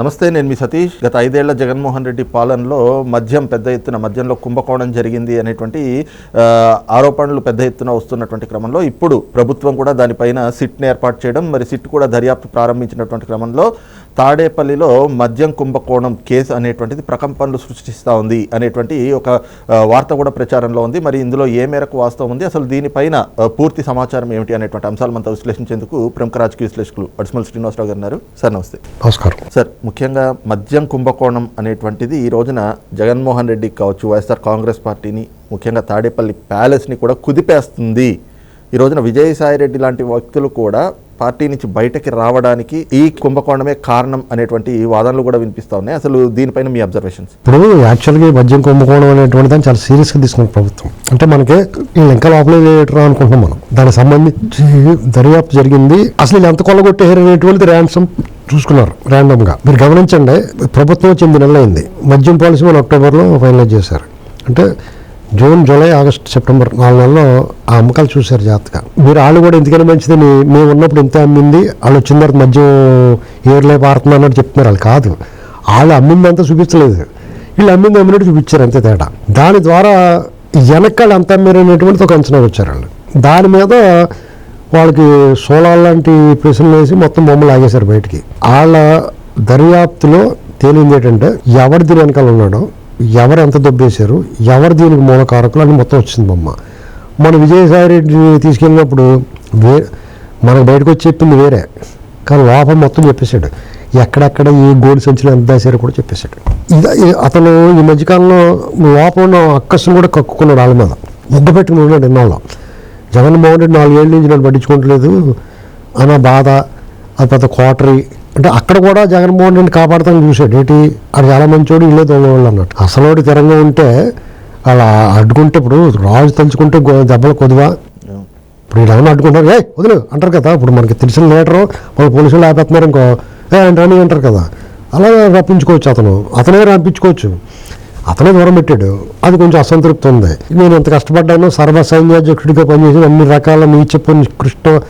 నమస్తే నేను మీ సతీష్. గత ఐదేళ్ళ జగన్మోహన్ రెడ్డి పాలనలో మద్యం పెద్ద ఎత్తున మద్యంలో కుంభకోణం జరిగింది అనేటువంటి ఆరోపణలు పెద్ద ఎత్తున వస్తున్నటువంటి క్రమంలో ఇప్పుడు ప్రభుత్వం కూడా దానిపైన సిట్ని ఏర్పాటు చేయడం మరి సిట్ కూడా దర్యాప్తు ప్రారంభించినటువంటి క్రమంలో తాడేపల్లిలో మద్యం కుంభకోణం కేసు అనేటువంటిది ప్రకంపనలు సృష్టిస్తూ ఉంది అనేటువంటి ఒక వార్త కూడా ప్రచారంలో ఉంది. మరి ఇందులో ఏ మేరకు వాస్తవం ఉంది? అసలు దీనిపైన పూర్తి సమాచారం ఏమిటి అనేటువంటి అంశాలు మనతో విశ్లేషించేందుకు ప్రముఖ రాజకీయ విశ్లేషకులు పడిసిమల్ శ్రీనివాసరావు గారు ఉన్నారు. సార్ నమస్తే. నమస్కారం. సార్ ముఖ్యంగా మద్యం కుంభకోణం అనేటువంటిది ఈ రోజున జగన్మోహన్ రెడ్డికి కావచ్చు వైఎస్ఆర్ కాంగ్రెస్ పార్టీని ముఖ్యంగా తాడేపల్లి ప్యాలెస్ని కూడా కుదిపేస్తుంది. ఈ రోజున విజయసాయి రెడ్డి లాంటి వ్యక్తులు కూడా పార్టీ నుంచి బయటకి రావడానికి ఈ కుంభకోణమే కారణం అనేటువంటి వాదనలు కూడా వినిపిస్తా ఉన్నాయి. అసలు దీనిపైన మీ అబ్జర్వేషన్స్? ఇప్పుడు యాక్చువల్గా ఈ మద్యం కుంభకోణం అనేటువంటి దాన్ని చాలా సీరియస్గా తీసుకున్న ప్రభుత్వం. అంటే మనకి ఇంకా లోపల లేటరా అనుకుంటున్నాం మనం. దానికి సంబంధించి దర్యాప్తు జరిగింది. అసలు వీళ్ళు ఎంత కొల్లగొట్టేహారు అనేటువంటిది ర్యాన్సమ్ చూసుకున్నారు ర్యాండమ్గా. మీరు గమనించండి ప్రభుత్వం వచ్చి ఎనిమిది అయింది మద్యం పాలసీ మన అక్టోబర్లో ఫైనలైజ్ చేశారు. అంటే జూన్ జూలై ఆగస్ట్ సెప్టెంబర్ నాలుగు నెలల్లో ఆ అమ్మకాలు చూశారు జాగ్రత్తగా. మీరు వాళ్ళు కూడా ఎందుకైనా మంచిదని మేము ఉన్నప్పుడు ఇంత అమ్మింది వాళ్ళు వచ్చిన తర్వాత మధ్య ఏర్లే పారుతుంది అన్నట్టు చెప్తున్నారు వాళ్ళు. కాదు వాళ్ళు అమ్మిందంతా చూపించలేదు. వీళ్ళు అమ్మింది అమ్మినట్టు చూపించారు అంతే తేడా. దాని ద్వారా వెనకాల అంత అమ్మారు అనేటువంటిది ఒక అంచనా వచ్చారు వాళ్ళు. దాని మీద వాళ్ళకి సోలార్ లాంటి ప్రశ్నలు వేసి మొత్తం బొమ్మలు ఆగేశారు బయటికి. వాళ్ళ దర్యాప్తులో తేలింది ఏంటంటే ఎవరి దీని వెనకాల ఉన్నాడో ఎవరు ఎంత దొబ్బేశారు ఎవరు దీనికి మూల కారకులు అని మొత్తం వచ్చింది బొమ్మ. మన విజయసాయి రెడ్డిని తీసుకెళ్ళినప్పుడు వే మనకు బయటకు వచ్చి చెప్పింది వేరే. కానీ లోపం మొత్తం చెప్పేశాడు. ఎక్కడెక్కడ ఏ గోల్డ్ సంచులు ఎంత దాశారో కూడా చెప్పేశాడు. ఇది అతను ఈ మధ్యకాలంలో లోపం ఉన్న అక్కస్సును కూడా కక్కుకున్నాడు వాళ్ళ మీద. ముద్ద పెట్టుకుని ఉన్నాడు ఎన్నోలో జగన్మోహన్ రెడ్డి నాలుగేళ్ళ నుంచి నన్ను పట్టించుకోవట్లేదు అన్న బాధ అది పెద్ద కోటరీ. అంటే అక్కడ కూడా జగన్మోహన్ రెడ్డి కాపాడతాను చూశాడు. ఏంటి? అది చాలా మంచోడు ఇల్లే దొంగవాళ్ళు అన్నట్టు. అసలోడి తిరంగా ఉంటే అలా అడ్డుకుంటే ఇప్పుడు రాజు తలుచుకుంటే దెబ్బలు కొద్దువా ఇప్పుడు వీళ్ళు అడ్డుకుంటారు. ఏ వదిలే అంటారు కదా. ఇప్పుడు మనకి తెలిసిన లీటరు వాళ్ళు పోలీసులు ఆపేస్తున్నారు ఇంకో ఏ రాని అంటారు కదా. అలా రప్పించుకోవచ్చు అతను. అతనే రప్పించుకోవచ్చు. అతనే దూరం పెట్టాడు. అది కొంచెం అసంతృప్తి ఉంది. నేను ఎంత కష్టపడ్డాను సర్వ సైన్యాధ్యక్షుడిగా పనిచేసి అన్ని రకాల నీచపు కృష్ణ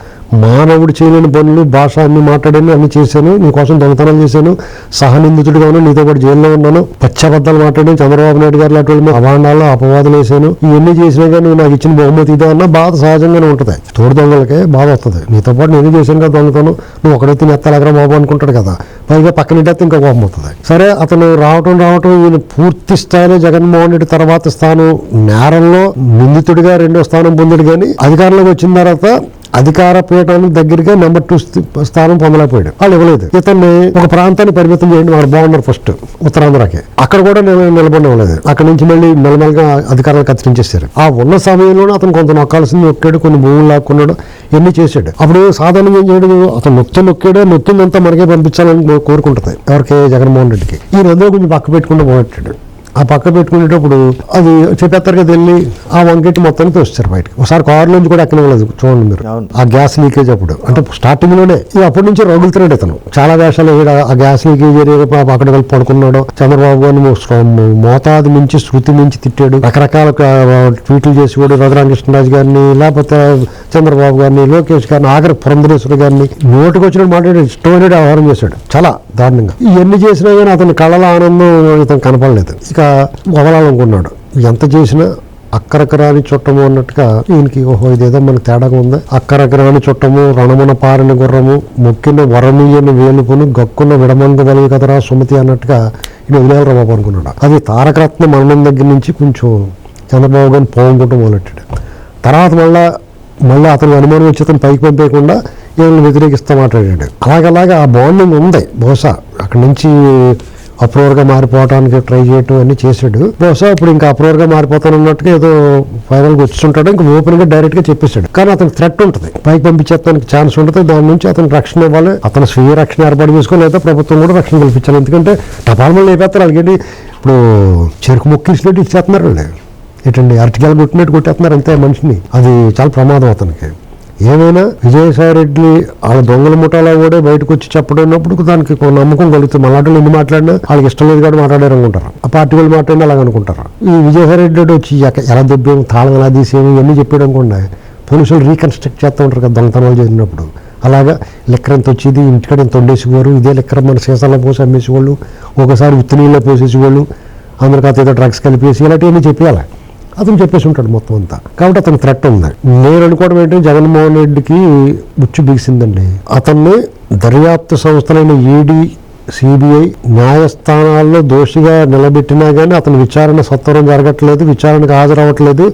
మానవుడు చేయలేని పనులు భాష అన్ని మాట్లాడాను అన్ని చేశాను నీకోసం దొంగతనాలు చేశాను సహనిందితుడిగాను నీతో పాటు జైల్లో ఉన్నాను పచ్చబద్దాలు మాట్లాడాను చంద్రబాబు నాయుడు గారు లాంటి వాళ్ళు అభాండాలు అపవాదులు వేసాను ఇవన్నీ చేసినా కానీ నువ్వు నాకు ఇచ్చిన బహుమతి ఇదే అన్న బాధ సహజంగానే ఉంటుంది. తోడు దొంగలకే బాధ వస్తుంది. నీతో పాటు నేను చేశాను కదా దొంగతనం? నువ్వు ఒకడైతే నెత్తలెగరా బాబు అనుకుంటాడు కదా. పైగా పక్కన ఇంటి ఇంకా కోపం అవుతుంది సరే అతను రావటం రావటం ఈయన పూర్తి స్థాయిలో జగన్మోహన్ రెడ్డి తర్వాత స్థానం నేరంలో నిందితుడిగా రెండో స్థానం పొందాడు కానీ అధికారంలోకి వచ్చిన తర్వాత అధికార పీఠానికి దగ్గరగా నెంబర్ టూ స్థానం పొందలేకపోయాడు. వాళ్ళు ఇవ్వలేదు. ఇతన్ని ఒక ప్రాంతాన్ని పరిమితం చేయండి వాళ్ళు బాగున్నారు ఫస్ట్ ఉత్తరాంధ్రకి. అక్కడ కూడా నేను నిలబడివ్వలేదు అక్కడ నుంచి మళ్ళీ మెల్లమెల్లగా అధికారాలు కత్తిరించేశారు. ఆ ఉన్న సమయంలోనే అతను కొంత నొక్కాల్సింది నొక్కాడు కొన్ని భూములు లాక్కున్నాడు ఎన్ని చేశాడు. అప్పుడు సాధారణంగా ఏం చేయడు? అతను నొక్కి నొక్కాడు నొక్కిందంతా మనకే పంపించాలని కోరుకుంటుంది. ఎవరికి? జగన్మోహన్ రెడ్డికి. ఈ రెండో కొంచెం పక్క పెట్టుకుంటూ పోగొట్టాడు ఆ పక్క పెట్టుకునేటప్పుడు అది చెప్పేస్తారు కదా వెళ్ళి ఆ వంకెట్టి మొత్తాన్ని తోస్తారు బయటకు. ఒకసారి కారు నుంచి కూడా ఎక్కనివ్వలేదు చూడండి మీరు. ఆ గ్యాస్ లీకేజ్ అప్పుడు. అంటే స్టార్టింగ్లోనే అప్పటి నుంచి రగులుతున్నాడు ఇతను. చాలా వేషాలు. ఆ గ్యాస్ లీకేజ్ అక్కడ వెళ్ళి పడుకున్నాడు. చంద్రబాబు గారిని మోతాదు మించి శృతి మించి తిట్టాడు. రకరకాల ట్వీట్లు చేసేవాడు రఘురామకృష్ణరాజు గారిని లేకపోతే చంద్రబాబు గారిని లోకేష్ గారిని ఆఖరి పురంధరేశ్వరి గారిని. నోటికి వచ్చిన మాట్లాడి ఇష్టమైన వ్యవహారం చేశాడు. చాలా దారుణంగా. ఇవన్నీ చేసినా కానీ అతని కళల ఆనందం ఇతను కనపడలేదు. ఇక వదలాలనుకున్నాడు ఎంత చేసినా అక్కరకరాని చుట్టము అన్నట్టుగా ఈయనకి ఓహో ఇదేదో మనకు తేడాగా ఉంది. అక్కరకరాని చుట్టము రణమున పారిన గుర్రము మొక్కిన వరనీయని వేలుపును గక్కున్న విడమంగు వలవి కదరా సుమతి అన్నట్టుగా ఈయన వదిలేవరా బాబు అనుకున్నాడు. అది తారకరత్న మరణం దగ్గర నుంచి కొంచెం చంద్రబాబు గారిని పోగొట్టడం మొదలెట్టాడు. తర్వాత మళ్ళా మళ్ళీ అతను అనుమానం వచ్చి అతను పైకి పంపేయకుండా వీళ్ళని వ్యతిరేకిస్తూ మాట్లాడాడు. అలాగలాగా ఆ బాండింగ్ ఉంది. బహుశా అక్కడి నుంచి అప్రూవర్గా మారిపోవడానికి ట్రై చేయటం అన్ని చేశాడు. బహుశా ఇప్పుడు ఇంకా అప్రూవర్గా మారిపోతానన్నట్టుగా ఏదో ఫైనల్గా వచ్చుంటాడు ఇంకా ఓపెన్గా డైరెక్ట్గా చెప్పేశాడు. కానీ అతనికి థ్రెట్ ఉంటుంది. పైకి పంపించేస్తానికి ఛాన్స్ ఉంటుంది. దాని నుంచి అతను రక్షణ ఇవ్వాలి. అతను స్వీయ రక్షణ ఏర్పాటు చేసుకోవాలి. లేదా ప్రభుత్వం కూడా రక్షణ కల్పించాలి. ఎందుకంటే టపాల్మలు లేపేస్తారు. అలాగే ఇప్పుడు చెరుకు మొక్కించినట్టు ఇచ్చేస్తున్నారు అండి ఏంటండి? అరటికాయలు కొట్టినట్టు కొట్టేస్తున్నారు అంతే మనిషిని. అది చాలా ప్రమాదం అతనికి. ఏమైనా విజయసాయి రెడ్డి వాళ్ళ దొంగల ముఠాలో కూడా బయటకు వచ్చి చెప్పడం ఉన్నప్పుడు దానికి నమ్మకం కలుగుతుంది. మళ్ళీ ఎన్ని మాట్లాడినా వాళ్ళకి ఇష్టం లేదు కాబట్టి మాట్లాడారు అనుకుంటారు ఆ పార్టీ వాళ్ళు మాట్లాడినా అలాగ అనుకుంటారు ఈ విజయసాయి రెడ్డి వచ్చి ఎక్క- ఎలా దెబ్బేము తాళం ఎలా తీసేము ఇవన్నీ చెప్పాడు అనుకోండి. పోలీసులు రీకన్స్ట్రక్ట్ చేస్తూ ఉంటారు కదా దొంగతనాలు చేసినప్పుడు. అలాగా లెక్కర ఎంత వచ్చేది ఇంటికాడ ఎంత వండేసేవారు ఇదే లెక్కర మన సీసాలో పోసి అమ్మేసేవాళ్ళు ఒకసారి ఉత్తి నీళ్ళలో పోసేసేవాళ్ళు అందరికీ అతను డ్రగ్స్ కలిపేసి ఇలాంటివన్నీ చెప్పేయాలి? అతను చెప్పేసి ఉంటాడు మొత్తం అంతా. కాబట్టి అతను థ్రెట్ ఉంది నేను అనుకోవడం ఏంటంటే జగన్మోహన్ రెడ్డికి బుచ్చు బిగిసిందండి అతన్ని దర్యాప్తు సంస్థలైన ఈడీ సిబిఐ న్యాయస్థానాల్లో దోషిగా నిలబెట్టినా కానీ అతని విచారణ సత్వరం జరగట్లేదు విచారణకు హాజరవ్వట్లేదు.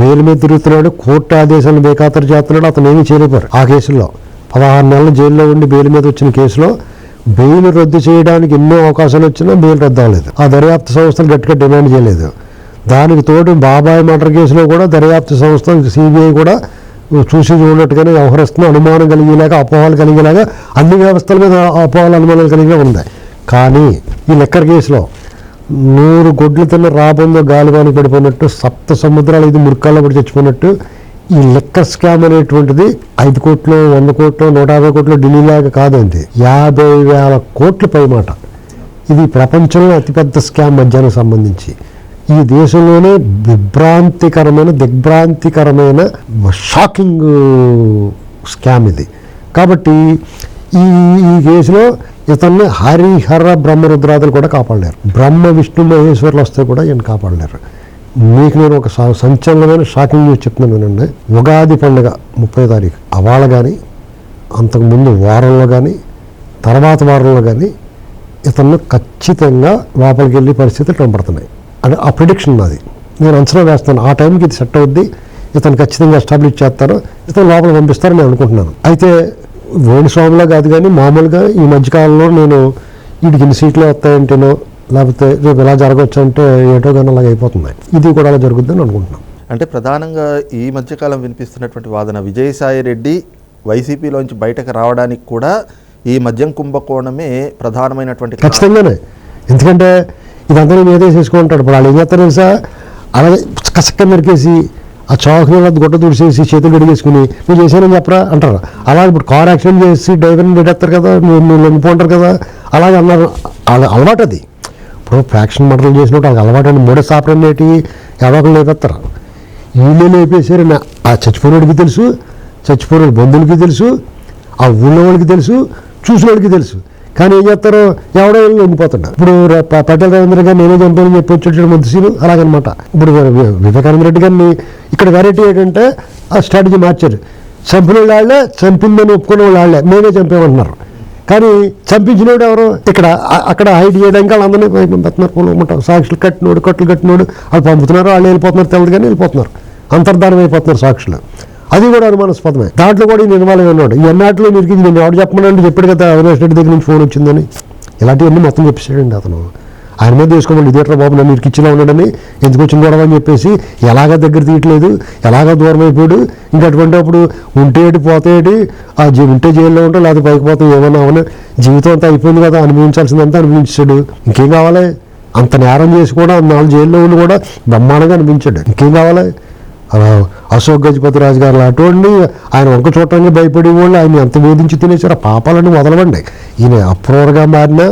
బెయిల్ మీద తిరుగుతున్నాడు కోర్టు ఆదేశాలను బేఖాతరు చేస్తున్నాడు అతను ఏమీ చేయలేపారు ఆ కేసులో. పదహారు నెలలు జైల్లో ఉండి బెయిల్ మీద వచ్చిన కేసులో బెయిల్ రద్దు చేయడానికి ఎన్నో అవకాశాలు వచ్చినా బెయిల్ రద్దు అవ్వలేదు. ఆ దర్యాప్తు సంస్థలు గట్టిగా డిమాండ్ చేయలేదు. దానికి తోడు బాబాయ్ మర్డర్ కేసులో కూడా దర్యాప్తు సంస్థ సిబిఐ కూడా చూసి చూడట్టుగానే వ్యవహరిస్తున్న అనుమానం కలిగేలాగా అపోహలు కలిగేలాగా అన్ని వ్యవస్థల మీద అపోహలు అనుమానాలు కలిగే ఉన్నాయి. కానీ ఈ లెక్కర్ కేసులో నూరు గొడ్లు తిన్న రాబందో గాలివాని పడిపోయినట్టు సప్త సముద్రాలు ఐదు మురికాల్లో పడి చచ్చిపోయినట్టు ఈ లెక్కర్ స్కామ్ అనేటువంటిది ఐదు కోట్లు వంద కోట్లు నూట యాభై కోట్లు ఢిల్లీలాగా కాదండి. యాభై వేల కోట్ల పైమాట. ఇది ప్రపంచంలో అతిపెద్ద స్కామ్ మధ్యాహ్నం సంబంధించి. ఈ దేశంలోనే విభ్రాంతికరమైన దిగ్భ్రాంతికరమైన షాకింగ్ స్కామ్ uh, ఇది. కాబట్టి ఈ ఈ కేసులో ఇతన్ని హరిహర బ్రహ్మరుద్రాదులు కూడా కాపాడలేరు. బ్రహ్మ విష్ణు మహేశ్వరులు వస్తే కూడా ఈయన కాపాడలేరు. మీకు నేను ఒక స- సంచలనమైన షాకింగ్ న్యూస్ చెప్తున్నాను వినండి. ఉగాది పండుగ ముప్పై తారీఖు. అవాళ కానీ అంతకుముందు వారంలో కానీ తర్వాత వారంలో కానీ ఇతను ఖచ్చితంగా లోపలికి వెళ్ళే పరిస్థితులు కనబడుతున్నాయి. అంటే ఆ ప్రిడిక్షన్ నాది నేను అంచనా వేస్తాను ఆ టైంకి ఇది సెట్ అవుద్ది. ఇతను ఖచ్చితంగా ఎస్టాబ్లిష్ చేస్తారు. ఇతను లోపల పంపిస్తారని నేను అనుకుంటున్నాను. అయితే వేణుస్వామిలో కాదు కానీ మామూలుగా ఈ మధ్యకాలంలో నేను వీడికి ఇన్ని సీట్లు వస్తాయంటేనో లేకపోతే రేపు ఇలా జరగవచ్చు అంటే ఏటో కానీ అలాగ అయిపోతున్నాయి ఇది కూడా అలా జరుగుద్దని అనుకుంటున్నాను. అంటే ప్రధానంగా ఈ మధ్యకాలం వినిపిస్తున్నటువంటి వాదన విజయసాయి రెడ్డి వైసీపీలోంచి బయటకు రావడానికి కూడా ఈ మద్యం కుంభకోణమే ప్రధానమైనటువంటి. ఖచ్చితంగానే. ఎందుకంటే ఇదంతా నేను ఏదో చేసుకుంటాడు ఇప్పుడు వాళ్ళు ఏం చేస్తారు తెలుసా? అలాగే కసక్క నరికేసి ఆ చాకు మీద గుడ్డ తుడిచేసి చేతులు గడిగేసుకుని నువ్వు చేశానని చెప్పరా? అంటారు. అలా ఇప్పుడు కార్ యాక్సిడెంట్ చేసి డ్రైవర్ని పెట్టేస్తారు కదా నువ్వు నువ్వు లొంగిపోంటారు కదా అలాగే అన్నారు. అలవాటు అది. ఇప్పుడు ఫ్యాక్షన్ మటన్ చేసినప్పుడు వాళ్ళకి అలవాటు అని మూడో సాపరం నేటి ఎవరో లేపేస్తారు. వీళ్ళే లేపేశారు ఆ చచ్చిపోయినోడికి తెలుసు చచ్చిపోయిన బంధువులకి తెలుసు ఆ ఊళ్ళో వాళ్ళకి తెలుసు చూసిన వాళ్ళకి తెలుసు. కానీ ఏం చేస్తారు ఎవడో వెళ్ళి లొంగిపోతాడు ఇప్పుడు ర- పటేల్ రవీంద్ర గారిని నేనే చంపానని చెప్పి వచ్చేటువంటి ముద్దుసీను అలాగనమాట. ఇప్పుడు వివేకానంద రెడ్డి గారిని ఇక్కడ వెరైటీ ఏంటంటే ఆ స్ట్రాటజీ మార్చారు. చంపిన వాళ్ళే చంపిందని ఒప్పుకున్న వాళ్ళే మేమే చంపామంటున్నారు కానీ చంపించినోడు ఎవరు? ఇక్కడ అక్కడ హైడ్ చేయడానికి వాళ్ళందరినీ పంపుతున్నారు పొలమంటారు సాక్షులు కట్టినోడు కట్లు కట్టినోడు వాళ్ళు పంపుతున్నారు వాళ్ళు వెళ్ళిపోతున్నారు తెలదు కానీ వెళ్ళిపోతున్నారు. అంతర్ధానం అయిపోతున్నారు సాక్షులు. అది కూడా అనుమానాస్పదమే. దాంట్లో కూడా ఈయన ఇన్వాల్వ్ ఉన్నాడు ఈ అన్నాటిలో మీరు నేను ఎవరు చెప్పమని చెప్పాడు కదా అవినాష్ రెడ్డి దగ్గర నుంచి ఫోన్ వచ్చిందని. ఇలాంటివన్నీ మొత్తం చెప్పేసాడండి అతను. ఆయన మీద తీసుకోమని ఇదేట్రా బాబు నన్ను ఇరికిచ్చిలా ఉన్నాడని ఎందుకు వచ్చిన గొడవ? అని చెప్పేసి ఎలాగ దగ్గర తీయట్లేదు ఎలాగ దూరం అయిపోయాడు. ఇంకా అటువంటి అప్పుడు ఉంటే ఏటి పోతే ఆ జీ ఉంటే జైల్లో ఉంటాం లేకపోతే పైకి పోతాం ఏమన్నా అవని? జీవితం అంతా అయిపోయింది కదా అనుభవించాల్సిందంతా అనుభవించాడు. ఇంకేం కావాలి? అంత నేరం చేసి కూడా నాలుగు జైల్లో ఉండి కూడా బ్రహ్మాండంగా అనిపించాడు ఇంకేం కావాలి? అశోక్ గజపతి రాజు గారు లాంటి ఆయన వంక చూడటానికి భయపడేవాళ్ళు. ఆయన ఎంత వేధించి తినేశారు ఆ పాపాలను వదలవండి ఈయన అప్రూవర్గా మారిన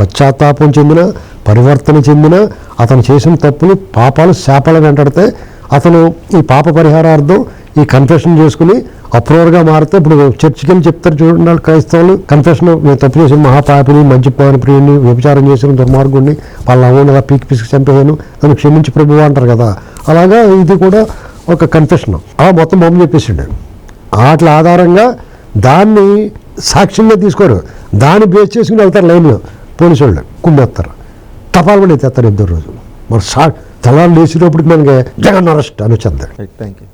పశ్చాత్తాపం చెందిన పరివర్తన చెందిన అతను చేసిన తప్పులు పాపాలు శాపాలు వెంటాడితే అతను ఈ పాప పరిహారార్థం ఈ కన్ఫెషన్ చేసుకుని అప్రూవర్గా మారితే ఇప్పుడు చర్చికి వెళ్ళి చెప్తారు చూడండి వాళ్ళు క్రైస్తవులు. కన్ఫెషన్ మేము తప్పు చేసిన మహాపాపిని మంచి ప్రియుని వ్యభిచారం చేసిన దుర్మార్గుడిని వాళ్ళ అవ్వని పీకి పిసికి చంపేయను నన్ను క్షమించి ప్రభువు అంటారు కదా. అలాగా ఇది కూడా ఒక కన్ఫెషన్ ఆ మొత్తం బొమ్మ చెప్పేసిండు. వాటి ఆధారంగా దాన్ని సాక్ష్యంగా తీసుకోరు. దాన్ని బేస్ చేసుకుని వెళ్తారు లైన్లో పోలీసు వాళ్ళు కుమ్మేస్తారు. తపాలు కూడా ఎత్తేస్తారు ఇద్దరు రోజులు. మన సా తెల్లారు లేచినప్పటికి మనకి జగన్ అరెస్ట్ అని వచ్చింది. Thank you